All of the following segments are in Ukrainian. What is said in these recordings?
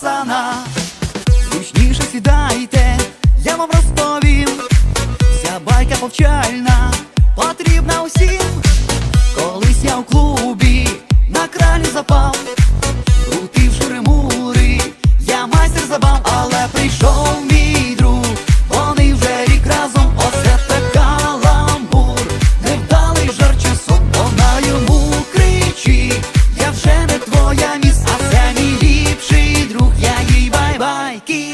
пацана, зручніше сідайте, я вам розповім, вся байка повчальна, потрібна усім, колись я у клубі на кралі запав.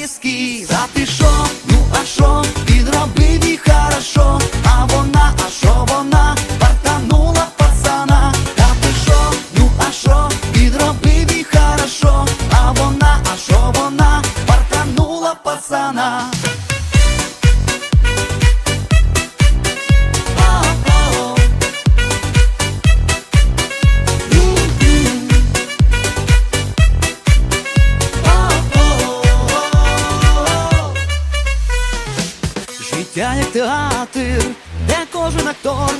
Бай-бай, А ти шо, ну а шо, він робив і хорошо. А вона, а шо вона, партанула пацана. А ти шо, ну а шо, він робив і хорошо. А вона, а шо вона, партанула пацана Життя як театр, де кожен актор,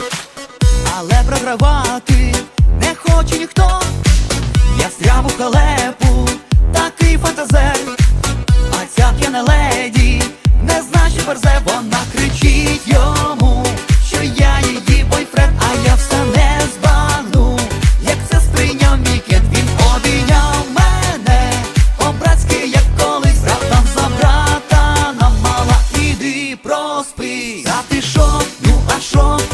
але програвати не хоче ніхто. Я стряв у халепу, 说